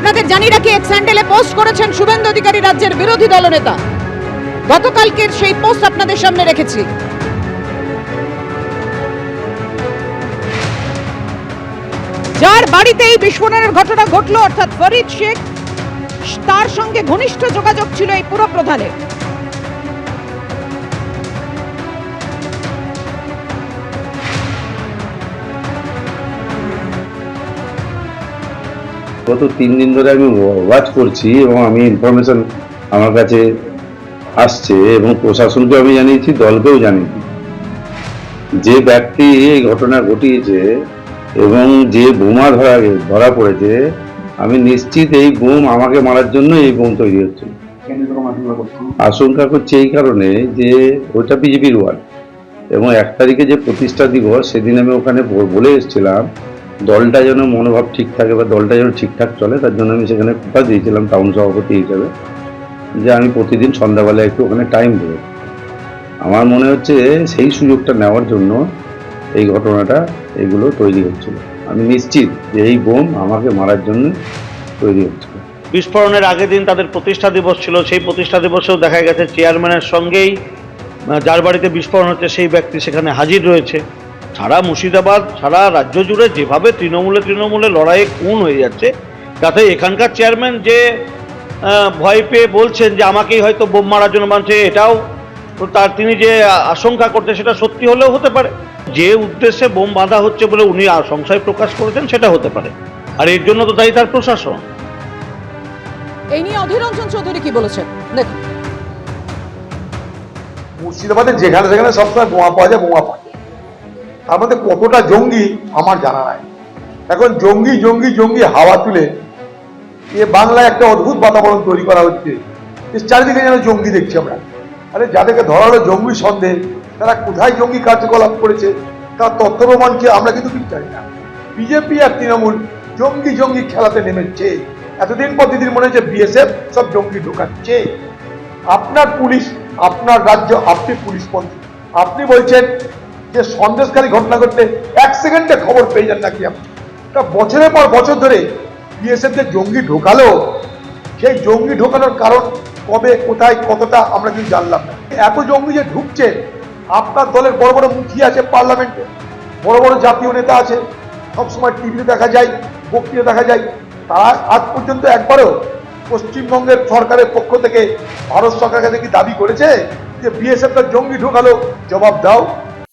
আপনাদের জানি রাখি, এক স্যান্ডেলে পোস্ট করেছেন শুভেন্দু অধিকারী রাজ্যের বিরোধী দলনেতা। গতকালকের সেই পোস্ট আপনাদের সামনে রেখেছি। যার বাড়িতে এই বিস্ফোরণের ঘটনা ঘটলো, অর্থাৎ ফরিদ শেখ, তার সঙ্গে ঘনিষ্ঠ যোগাযোগ ছিল এই পুরো প্রধানের গত তিন দিন ধরে আমি ওয়াচ করছি এবং আমি ইনফরমেশন আমার কাছে আসছে এবং প্রশাসনকে আমি জানিয়েছি, দলকেও জানিয়েছি। যে ব্যক্তি এই ঘটনা ঘটিয়েছে এবং যে বোমা ধরা ধরা পড়েছে, আমি নিশ্চিত এই বোম আমাকে মারার জন্য এই বোম তৈরি হচ্ছে। আশঙ্কা করছি এই কারণে যে ওটা বিজেপির ওয়ার্ড এবং এক তারিখে যে প্রতিষ্ঠা দিবস, সেদিন আমি ওখানে বলে এসেছিলাম দলটা যেন মনোভাব ঠিক থাকে বা দলটা যেন ঠিকঠাক চলে, তার জন্য আমি সেখানে কথা দিয়েছিলাম টাউন সভাপতি হিসেবে, যে আমি প্রতিদিন সন্ধ্যাবেলা একটু ওখানে টাইম দেবো। আমার মনে হচ্ছে সেই সুযোগটা নেওয়ার জন্য এই ঘটনাটা, এগুলো তৈরি হচ্ছিল। আমি নিশ্চিত যে এই বোম আমাকে মারার জন্য তৈরি হচ্ছিল। বিস্ফোরণের আগের দিন তাদের প্রতিষ্ঠা দিবস ছিল, সেই প্রতিষ্ঠা দিবসেও দেখা গেছে চেয়ারম্যানের সঙ্গেই যার বাড়িতে বিস্ফোরণ হচ্ছে সেই ব্যক্তি সেখানে হাজির রয়েছে। সারা মুর্শিদাবাদ সারা রাজ্য জুড়ে যেভাবে তৃণমূলে তৃণমূলে লড়াইয়ে খুন হয়ে যাচ্ছে তাতে এখানকার চেয়ারম্যান যে ভয় পেয়ে বলছেন যে আমাকেই হয়তো বোম মারার জন্য মানছে এটাও তার তিনি যে আশঙ্কা করতে সেটা সত্যি হলেও হতে পারে। যে উদ্দেশ্যে বোম বাঁধা হচ্ছে বলে উনি সংশয় প্রকাশ করেছেন সেটা হতে পারে। আর এর জন্য তো দায়ী তার প্রশাসন। এই নিয়ে অধীর রঞ্জন চৌধুরী কি বলেছেন? দেখুন। মুর্শিদাবাদে যেখানে সেখানে সবসময় বোমা পাওয়া যায় বোমা পাওয়া যায়। মধ্যে কতটা জঙ্গি আমার জানা নাই। এখন জঙ্গি জঙ্গি জঙ্গি হাওয়া তুলে এ বাংলায় একটা অদ্ভুত বাতাবরণ তৈরি করা হচ্ছে। চারিদিকে যেন জঙ্গি দেখছি আমরা। আরে যাদেরকে ধরা হলো জঙ্গি সন্দেহ, তারা কোথায় জঙ্গি কার্যকলাপ করেছে, তার তথ্য প্রমাণ কি আমরা কিন্তু কিছু জানি না। বিজেপি আর তৃণমূল জঙ্গি জঙ্গি খেলাতে নেমেছে। এতদিন পর দিদির মনে হচ্ছে বিএসএফ সব জঙ্গি ঢোকাচ্ছে। আপনার পুলিশ, আপনার রাজ্য, আপনি পুলিশ মন্ত্রী আপনি বলছেন যে সন্দেশকারী ঘটনা ঘটলে এক সেকেন্ডে খবর পেয়ে যান নাকি আপনি? তা বছরের পর বছর ধরে বিএসএফ যে জঙ্গি ঢোকালো, সেই জঙ্গি ঢোকানোর কারণ কবে, কোথায়, কতটা আমরা কিন্তু জানলাম না। এত জঙ্গি যে ঢুকছে, আপনার দলের বড় বড় মুখিয়া আছে পার্লামেন্টে, বড় বড় জাতীয় নেতা আছে, সবসময় টিভিতে দেখা যায়, বক্তৃতা দেখা যায়। তারা আজ পর্যন্ত একবারও পশ্চিমবঙ্গের সরকারের পক্ষ থেকে, ভারত সরকারের কাছে কি দাবি করেছে যে বিএসএফ তার জঙ্গি ঢোকালো? জবাব দাও।